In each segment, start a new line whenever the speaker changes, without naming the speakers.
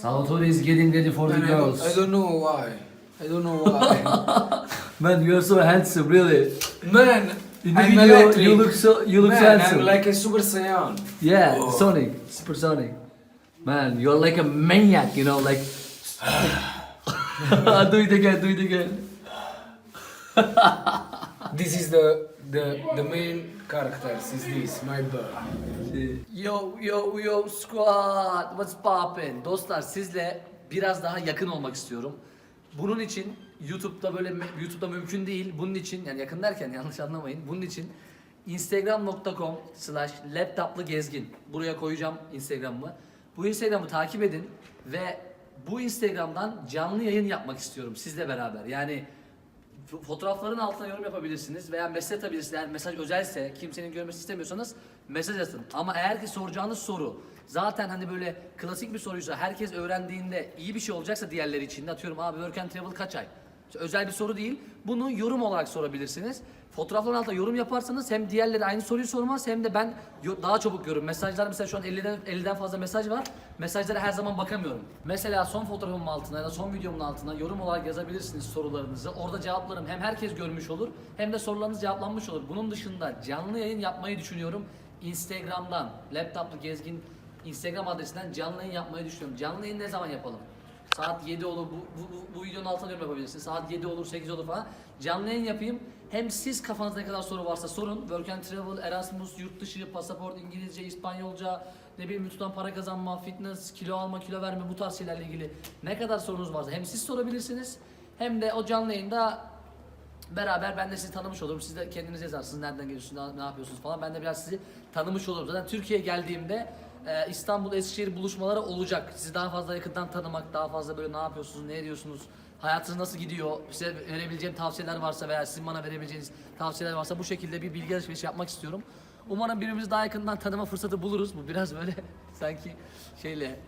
Salvatore is getting ready for the
And I, don't,
girls.
I don't know why. I don't know why.
Man, you're so handsome, really.
Man,
In the
I'm
video,
electric.
you look so you look so
Man,
handsome.
I'm like a Super Saiyan.
yeah,
Oh.
Sonic, supersonic. Man, you're like a maniac, you know, like. do it again, do it again.
This is the the the main characters. Is this my bird?
Yo yo yo squad what's poppin? Dostlar sizle biraz daha yakın olmak istiyorum. Bunun için YouTube'da böyle YouTube'da mümkün değil. Bunun için yani yakın derken yanlış anlamayın. Bunun için instagram.com slash laptoplu gezgin. Buraya koyacağım Instagram'ımı. Bu Instagram'ı takip edin ve bu Instagram'dan canlı yayın yapmak istiyorum sizle beraber. Yani Fotoğrafların altına yorum yapabilirsiniz veya mesaj atabilirsiniz. Eğer mesaj özelse, kimsenin görmesini istemiyorsanız mesaj atın. Ama eğer ki soracağınız soru zaten hani böyle klasik bir soruysa herkes öğrendiğinde iyi bir şey olacaksa diğerleri için atıyorum abi work and travel kaç ay? Özel bir soru değil. Bunu yorum olarak sorabilirsiniz. Fotoğrafların altına yorum yaparsanız hem diğerleri aynı soruyu sormaz hem de ben daha çabuk görürüm. Mesajlar mesela şu an 50'den 50'den fazla mesaj var. Mesajlara her zaman bakamıyorum. Mesela son fotoğrafımın altına ya da son videomun altına yorum olarak yazabilirsiniz sorularınızı. Orada cevaplarım hem herkes görmüş olur hem de sorularınız cevaplanmış olur. Bunun dışında canlı yayın yapmayı düşünüyorum. Instagram'dan, laptoplu gezgin Instagram adresinden canlı yayın yapmayı düşünüyorum. Canlı yayın ne zaman yapalım? Saat 7 olur, bu, bu, bu, bu videonun altına yorum yapabilirsiniz. Saat 7 olur, 8 olur falan. Canlı yayın yapayım. Hem siz kafanızda ne kadar soru varsa sorun. Work and Travel, Erasmus, yurt dışı, pasaport, İngilizce, İspanyolca, ne bileyim YouTube'dan para kazanma, fitness, kilo alma, kilo verme bu tarz şeylerle ilgili ne kadar sorunuz varsa hem siz sorabilirsiniz hem de o canlı yayında beraber ben de sizi tanımış olurum. Siz de kendiniz yazarsınız nereden geliyorsunuz, ne- yapıyorsunuz falan. Ben de biraz sizi tanımış olurum. Zaten Türkiye'ye geldiğimde e, İstanbul, Eskişehir buluşmaları olacak. Sizi daha fazla yakından tanımak, daha fazla böyle ne yapıyorsunuz, ne ediyorsunuz, hayatınız nasıl gidiyor, size verebileceğim tavsiyeler varsa veya sizin bana verebileceğiniz tavsiyeler varsa bu şekilde bir bilgi alışverişi yapmak istiyorum. Umarım birbirimizi daha yakından tanıma fırsatı buluruz. Bu biraz böyle sanki şeyle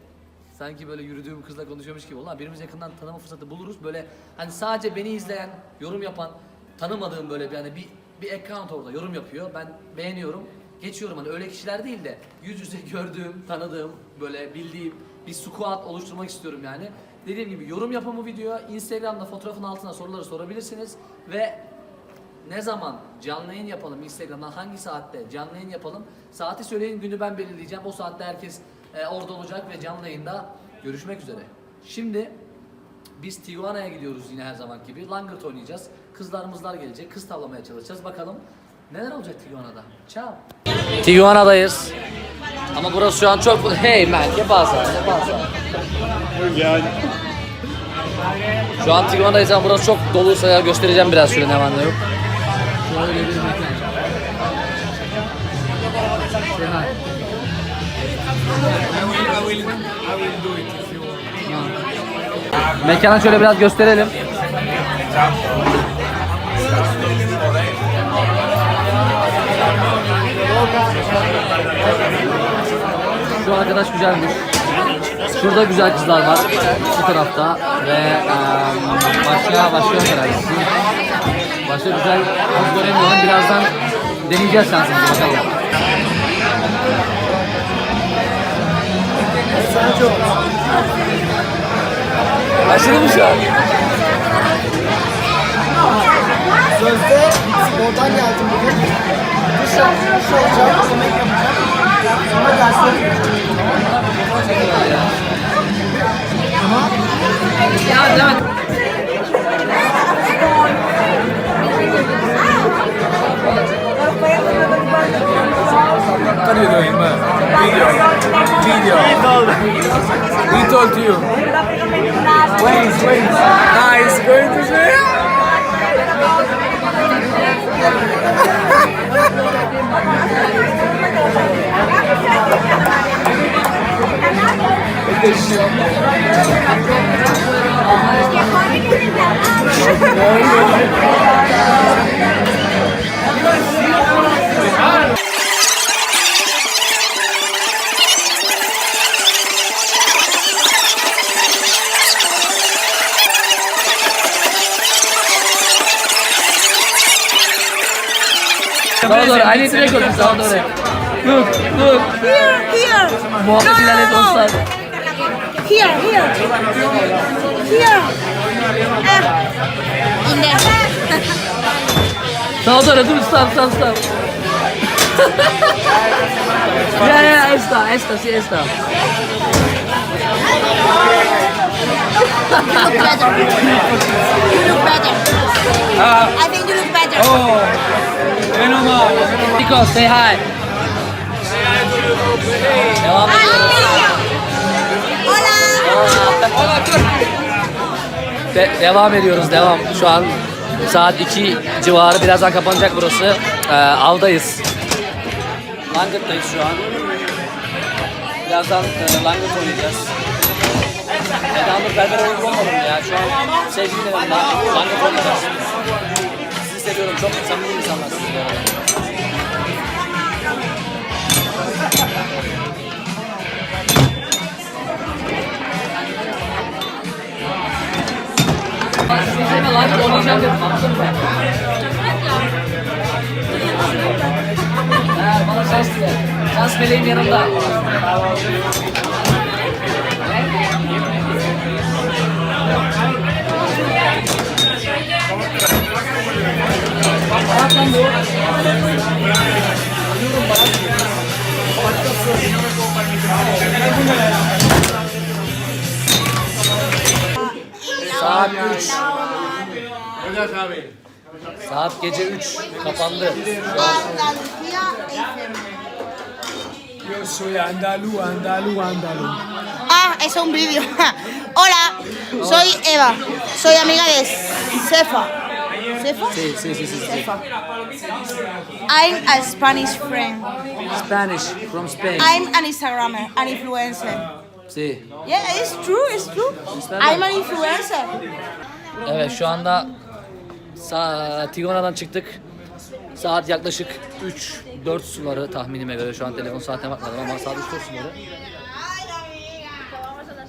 Sanki böyle yürüdüğüm kızla konuşuyormuş gibi ama birimiz yakından tanıma fırsatı buluruz. Böyle hani sadece beni izleyen, yorum yapan, tanımadığım böyle bir hani bir bir account orada yorum yapıyor. Ben beğeniyorum. Geçiyorum hani öyle kişiler değil de yüz yüze gördüğüm, tanıdığım, böyle bildiğim bir squad oluşturmak istiyorum yani. Dediğim gibi yorum yapın bu videoya. Instagram'da fotoğrafın altına soruları sorabilirsiniz ve ne zaman canlı yayın yapalım Instagram'dan hangi saatte canlı yayın yapalım saati söyleyin günü ben belirleyeceğim o saatte herkes e, orada olacak ve canlı yayında görüşmek üzere. Şimdi biz Tijuana'ya gidiyoruz yine her zaman gibi langırt oynayacağız kızlarımızlar gelecek kız tavlamaya çalışacağız bakalım neler olacak Tijuana'da. Ciao. Tijuana'dayız. Ama burası şu an çok... Hey man, ne pasa, ne pasa? Şu an Tijuana'dayız ama burası çok doluysa ya göstereceğim biraz şöyle ne var ne yok. Şöyle bir mekan. Say hi.
I will,
Şu arkadaş güzelmiş. Şurada güzel kızlar var. Bu tarafta ve eee, başka başka herhalde. Başka güzel kız göremiyorum. Birazdan deneyeceğiz şansımızı bakalım. Başladı mı şu an?
Sözde spordan geldim bugün. Duş yapacağım, duş alacağım, yemek yapacağım.
What are you doing, man? Video. Video. We told you. Wait, wait. Ah, he's going to.
Sağa doğru. I need to record. Sağa doğru. Look, look.
Here, here.
Muhabbet ilerle dostlar.
Here, here. Here. Ah. In there.
Tamam sonra dur stop stop stop. ya ya esta esta sí esta.
You look better. You look better. I think you look better.
Oh, menos mal.
Nico say hi. Devam ediyoruz. De- devam ediyoruz devam. Şu an saat 2 civarı birazdan kapanacak burası. Ee, avdayız. Langırt'tayız şu an. Birazdan e, Langırt oynayacağız. Eda'mız berber oyuncu olmadım ya. Şu an sevgilim yanımda. Langırt oynayacağız. Sizi seviyorum. Çok samimi insanlarsınız Langırt oynayacağım dedim. Bana şans dile. Şans meleğim yanımda. Saat 3. Saat gece 3 kapandı.
Andalucía FM.
Yo soy andalú, andalú, andalú.
Ah, es un vídeo. Hola, soy Eva. Soy amiga de Cefa. ¿Cefa?
Sí, sí, sí, sí, sí.
Cefa. I'm a Spanish friend.
Spanish from Spain.
I'm an Instagrammer, an influencer.
Sí.
Yeah, it's true, it's true. I'm an influencer.
Evet şu anda sa Tigona'dan çıktık. Saat yaklaşık 3-4 suları tahminime göre şu an telefon saatine bakmadım ama saat 3-4 suları.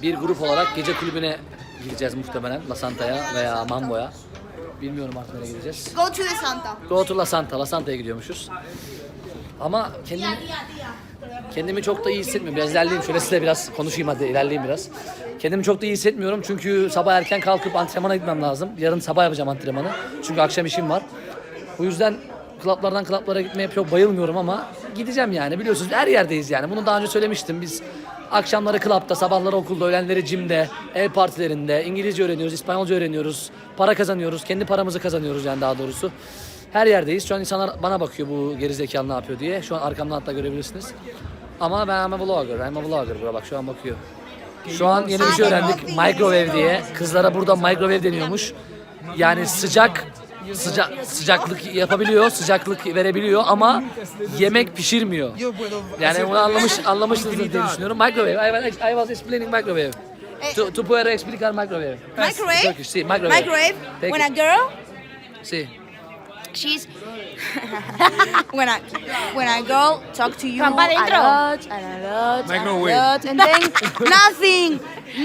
Bir grup olarak gece kulübüne gideceğiz muhtemelen La Santa'ya veya Mambo'ya. Bilmiyorum artık nereye gideceğiz.
Go to the Santa.
Go to La Santa, La Santa'ya gidiyormuşuz. Ama kendimi, kendimi çok da iyi hissetmiyorum. Biraz ilerleyeyim şöyle size biraz konuşayım hadi ilerleyeyim biraz. Kendimi çok da iyi hissetmiyorum çünkü sabah erken kalkıp antrenmana gitmem lazım. Yarın sabah yapacağım antrenmanı. Çünkü akşam işim var. Bu yüzden klaplardan klaplara gitmeye çok bayılmıyorum ama gideceğim yani biliyorsunuz her yerdeyiz yani. Bunu daha önce söylemiştim. Biz akşamları klapta, sabahları okulda, öğlenleri cimde, ev partilerinde, İngilizce öğreniyoruz, İspanyolca öğreniyoruz, para kazanıyoruz, kendi paramızı kazanıyoruz yani daha doğrusu. Her yerdeyiz. Şu an insanlar bana bakıyor bu gerizekalı ne yapıyor diye. Şu an arkamdan hatta görebilirsiniz. Ama ben I'm a vlogger, I'm a vlogger. Bura bak şu an bakıyor. Şu an yeni bir şey öğrendik. Microwave diye. Kızlara burada microwave deniyormuş. Yani sıcak sıcak sıcaklık yapabiliyor, sıcaklık verebiliyor ama yemek pişirmiyor. Yani bunu anlamış anlamışsınızdır diye düşünüyorum. Microwave. I, was- I was explaining microwave. Tu, tu puedes explicar microwave.
Microwave?
Turkish, sí, microwave.
Microwave. When a girl,
Sí.
She's when a when a girl talk to you a lot and a lot and a lot, and then nothing,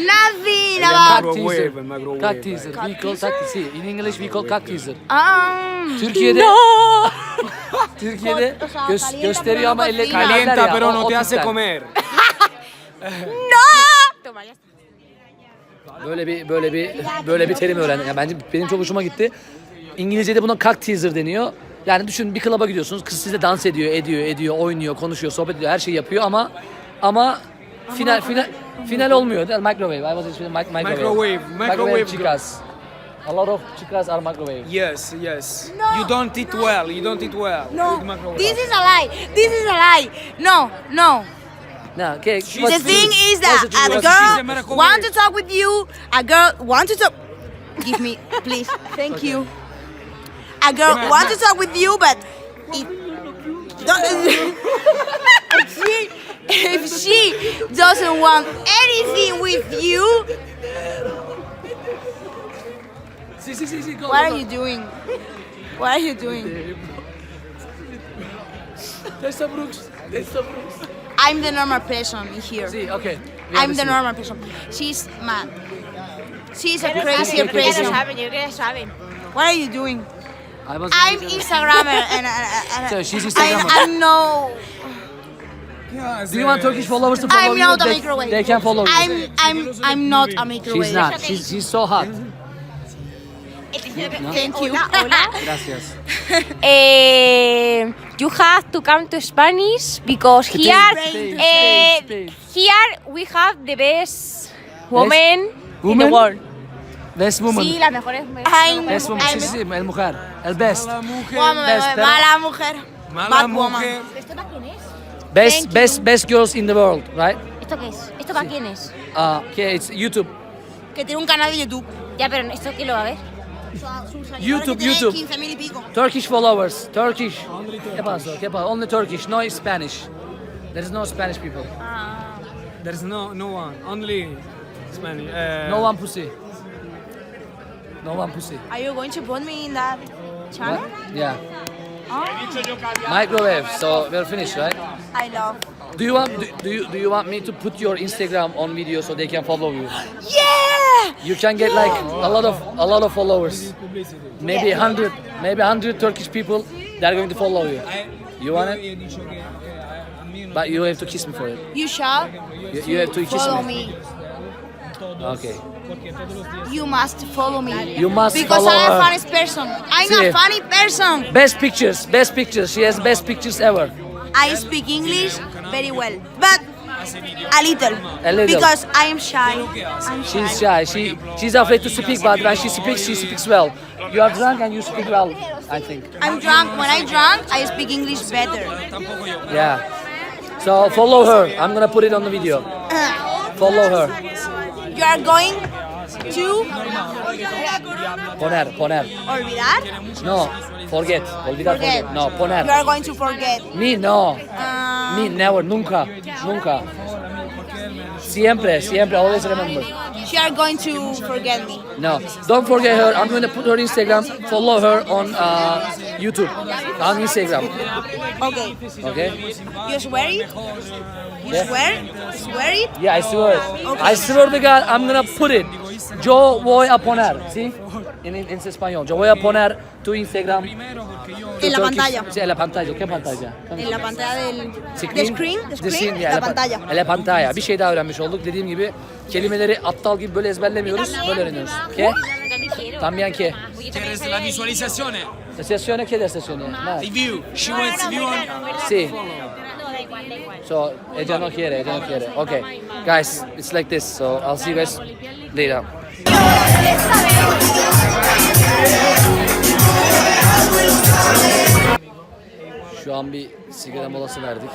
nothing about.
microwave, microwave.
Cock teaser. We call cock teaser. In English we call cock teaser.
Um,
Türkiye'de
no.
Türkiye'de
calienta,
gösteriyor ama elle.
Calienta, pero no te hace comer.
no. Toma, ya.
Böyle bir böyle bir böyle bir terim öğrendim. Yani bence benim çok hoşuma gitti. İngilizce'de buna cock teaser deniyor. Yani düşün bir klaba gidiyorsunuz. Kız size dans ediyor, ediyor, ediyor, oynuyor, konuşuyor, sohbet ediyor, her şeyi yapıyor ama ama final final final olmuyor. Değil mi? Microwave. I was explaining mic- microwave.
Microwave, microwave.
chicas. A lot of chicas are microwave.
Yes, yes.
No.
You don't eat well. You don't eat well.
No, this is a lie. This is a lie. No, no.
No, okay.
The thing is that a?
She's a
girl
miracle
want to talk with you. A girl want to talk. Give me, please. Thank you. A girl
Ma-
want to talk with you, but if, if she if she doesn't want anything with you.
Go,
what
go,
are you doing? What are you doing?
Tessa Brooks. Tessa Brooks.
I'm the normal person here.
Si, okay. We
I'm the
a
normal person. She's mad. She's a crazy person.
saben, yo creo que ya saben.
What are you doing?
I was
I'm Instagrammer and, and, and
So she's
I,
Instagrammer.
I know.
Yeah,
Do you want Turkish followers to follow
I'm
you?
not a
They,
microwave.
they can follow you.
I'm I'm I'm not a microwave.
She's not. She's, she's so hot.
Thank you.
Gracias.
Eh, you have to come to Spanish because
Spain,
here,
Spain,
eh,
Spain, Spain.
here we have the best woman in the
woman?
world.
Best woman.
Sí, las mejores.
I'm,
Best woman. Sí, sí, sí, el mujer. El best.
Mala mujer.
Best, pero-
mala mujer.
Mala
Bad woman.
mujer.
Best, best, best girls in the world, right?
¿Esto qué es? ¿Esto para quién es?
Uh, okay, it's YouTube.
Que tiene un canal de YouTube.
Ya, pero ¿esto quién lo va a ver?
YouTube,
Que
YouTube.
15.000 y pico.
Turkish followers. Turkish. ¿Qué pasó? ¿Qué pasó? Only Turkish, no Spanish. There is no Spanish people.
There's no no one, only Spanish. Uh,
No one pussy. No one pussy.
Are you going to put me in that channel?
What? Yeah. Microwave. So we're finished, right?
I love.
Do you want do, do you do you want me to put your Instagram on video so they can follow you?
Yeah!
You can get like a lot of a lot of followers. Maybe a hundred, maybe hundred Turkish people. They are going to follow you. You want it? But you have to kiss me for it.
You shall
You, you have to kiss
follow
me.
me.
Okay.
You must follow me.
You must
Because
follow
I'm a funny person. I'm
Sí.
a funny person.
Best pictures, best pictures. She has best pictures ever.
I speak English very well, but a little.
A little.
Because I am shy. I'm shy.
She's shy. She she's afraid to speak, but when she speaks, she speaks well. You are drunk and you speak well. I think.
I'm drunk. When I drunk, I speak English better.
Yeah. So follow her. I'm gonna put it on the video. Follow her.
You are going to
Poner, poner.
olvidar?
No, forget. Olvidar,
Forget.
forget. No,
You are going to forget.
Me, no.
Uh,
Me, never, nunca, nunca. Siempre, siempre, always remember.
She are going to forget me.
No, don't forget her. I'm going to put her Instagram. Follow her on uh, YouTube, on Instagram.
Okay.
Okay?
You swear it? You
Yeah.
swear? Swear it?
Yeah, I swear. I swear to God, I'm gonna put it. Yo voy a poner, ¿sí? En, en español. Yo voy a poner tu Instagram.
En la pantalla.
Sí, en la pantalla. ¿Qué pantalla?
En la pantalla del
Screen?
de screen, de
The
screen,
yeah,
la
pa-
pantalla.
La pantalla. Bir şey daha öğrenmiş olduk. Dediğim gibi kelimeleri aptal gibi böyle ezberlemiyoruz. Böyle öğreniyoruz. ¿Qué? También qué?
¿Quieres la visualización?
Sesione, ¿qué de sesione? Nada.
View. She wants view on.
Sí. So, ella no quiere, ella no quiere. Okay. Guys, it's like this. So, I'll see you guys later. Şu an bir sigara molası verdik.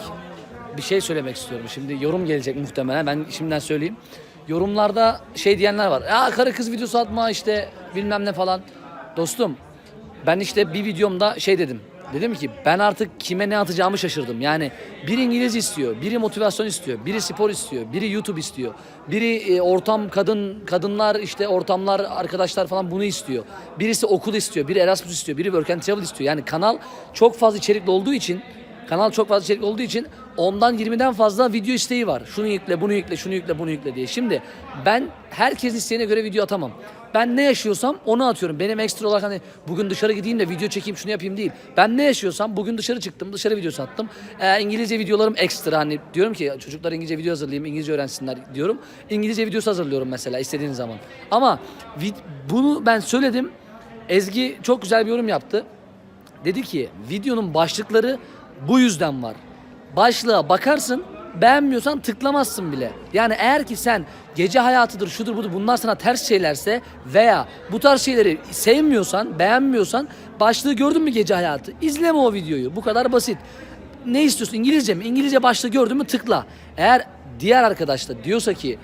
Bir şey söylemek istiyorum. Şimdi yorum gelecek muhtemelen. Ben şimdiden söyleyeyim. Yorumlarda şey diyenler var. Ya karı kız videosu atma işte bilmem ne falan. Dostum ben işte bir videomda şey dedim. Dedim ki ben artık kime ne atacağımı şaşırdım. Yani biri İngiliz istiyor, biri motivasyon istiyor, biri spor istiyor, biri YouTube istiyor. Biri e, ortam kadın kadınlar işte ortamlar arkadaşlar falan bunu istiyor. Birisi okul istiyor, biri Erasmus istiyor, biri Work and Travel istiyor. Yani kanal çok fazla içerikli olduğu için Kanal çok fazla içerik olduğu için ondan 20'den fazla video isteği var. Şunu yükle, bunu yükle, şunu yükle, bunu yükle diye. Şimdi ben herkesin isteğine göre video atamam. Ben ne yaşıyorsam onu atıyorum. Benim ekstra olarak hani bugün dışarı gideyim de video çekeyim şunu yapayım değil. Ben ne yaşıyorsam bugün dışarı çıktım, dışarı videosu attım. Ee, İngilizce videolarım ekstra hani diyorum ki çocuklar İngilizce video hazırlayayım, İngilizce öğrensinler diyorum. İngilizce videosu hazırlıyorum mesela istediğin zaman. Ama bunu ben söyledim. Ezgi çok güzel bir yorum yaptı. Dedi ki videonun başlıkları bu yüzden var. Başlığa bakarsın beğenmiyorsan tıklamazsın bile. Yani eğer ki sen gece hayatıdır şudur budur bunlar sana ters şeylerse veya bu tarz şeyleri sevmiyorsan beğenmiyorsan başlığı gördün mü gece hayatı izleme o videoyu bu kadar basit. Ne istiyorsun İngilizce mi? İngilizce başlığı gördün mü tıkla. Eğer diğer arkadaş da diyorsa ki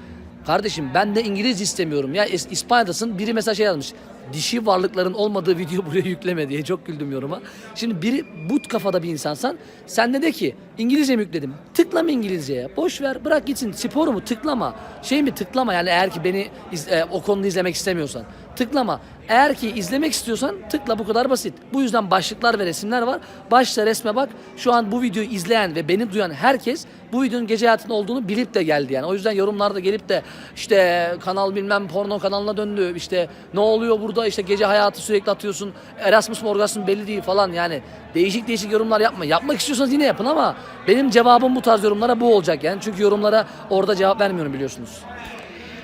Kardeşim ben de İngiliz istemiyorum ya İs- İspanya'dasın biri mesaj şey yazmış. Dişi varlıkların olmadığı video buraya yükleme diye çok güldüm yoruma. Şimdi biri bu kafada bir insansan sen de de ki İngilizce mi yükledim? Tıklama İngilizceye. Boş ver bırak gitsin. Sporu mu? Tıklama. Şey mi? Tıklama yani eğer ki beni iz- e, o konuda izlemek istemiyorsan. Tıklama. Eğer ki izlemek istiyorsan tıkla bu kadar basit. Bu yüzden başlıklar ve resimler var. Başla resme bak. Şu an bu videoyu izleyen ve beni duyan herkes bu videonun gece hayatında olduğunu bilip de geldi yani. O yüzden yorumlarda gelip de işte kanal bilmem porno kanalına döndü. işte ne oluyor burada işte gece hayatı sürekli atıyorsun. Erasmus mu belli değil falan yani. Değişik değişik yorumlar yapma. Yapmak istiyorsanız yine yapın ama benim cevabım bu tarz yorumlara bu olacak yani. Çünkü yorumlara orada cevap vermiyorum biliyorsunuz.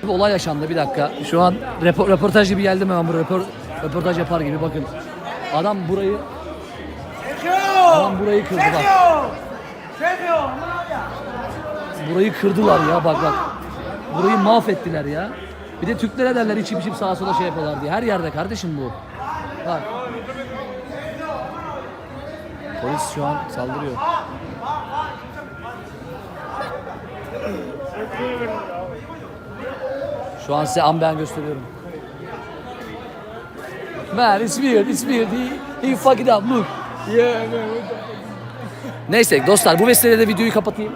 Bir olay yaşandı bir dakika. Şu an repo- röportaj gibi geldim hemen buraya. Röpor- röportaj yapar gibi bakın. Adam burayı Adam burayı kırdı bak. Burayı kırdılar ya bak bak. Burayı mahvettiler ya. Bir de Türklere derler içip içip sağa sola şey yapıyorlar diye. Her yerde kardeşim bu. Bak. Polis şu an saldırıyor. Şu an size amben gösteriyorum. Man, it's weird, it's weird. He, he fuck it up, look. Yeah, man. Neyse dostlar bu vesileyle de videoyu kapatayım.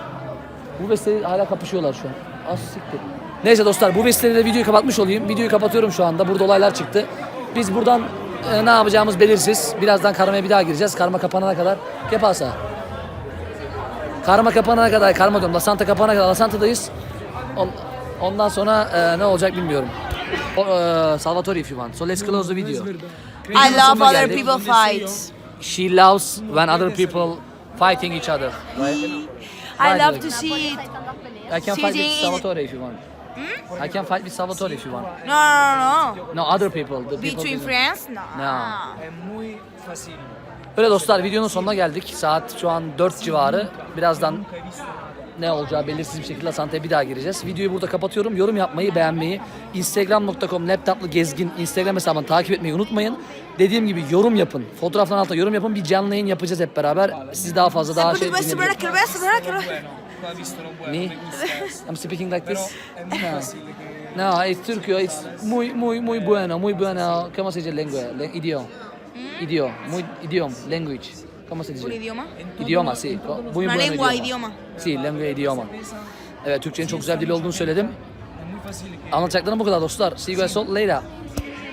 Bu vesileyle hala kapışıyorlar şu an. Az siktir. Neyse dostlar bu vesileyle de videoyu kapatmış olayım. Videoyu kapatıyorum şu anda. Burada olaylar çıktı. Biz buradan e, ne yapacağımız belirsiz. Birazdan karmaya bir daha gireceğiz. Karma kapanana kadar. ¿Qué pasa? Karma kapanana kadar, karma diyorum. La Santa kapanana kadar La Santa'dayız. On- ondan sonra e, ne olacak bilmiyorum. O, e, Salvatore if you want. So let's close the video.
I love
sonuna
other
geldik.
people fight.
She loves when other people fighting each other. Right?
I love to see it.
I can fight with Salvatore if you want. I can fight with Salvatore if you want.
No, no, no.
No, other people. The people
Between friends? No.
No. Öyle dostlar videonun sonuna geldik. Saat şu an 4 civarı. Birazdan ne olacağı belirsiz bir şekilde Santa'ya bir daha gireceğiz. Videoyu burada kapatıyorum. Yorum yapmayı, beğenmeyi, instagram.com laptoplu gezgin Instagram hesabını takip etmeyi unutmayın. Dediğim gibi yorum yapın. Fotoğrafların altına yorum yapın. Bir canlı yayın yapacağız hep beraber. Siz daha fazla daha şey dinleyebilirsiniz. Me? I'm speaking like this. No. No, it's Turkey. It's muy, muy, muy bueno, muy bueno. ¿Cómo se dice lengua? Le- idioma. Idioma. Muy idioma. Language. ¿Cómo se dice?
¿Un idioma?
İdioma, sí. Muy
Una lengua, idioma.
Sí, lengua idioma. Evet, Türkçenin çok güzel dil olduğunu söyledim. Anlatacaklarım bu kadar dostlar. See you guys all later.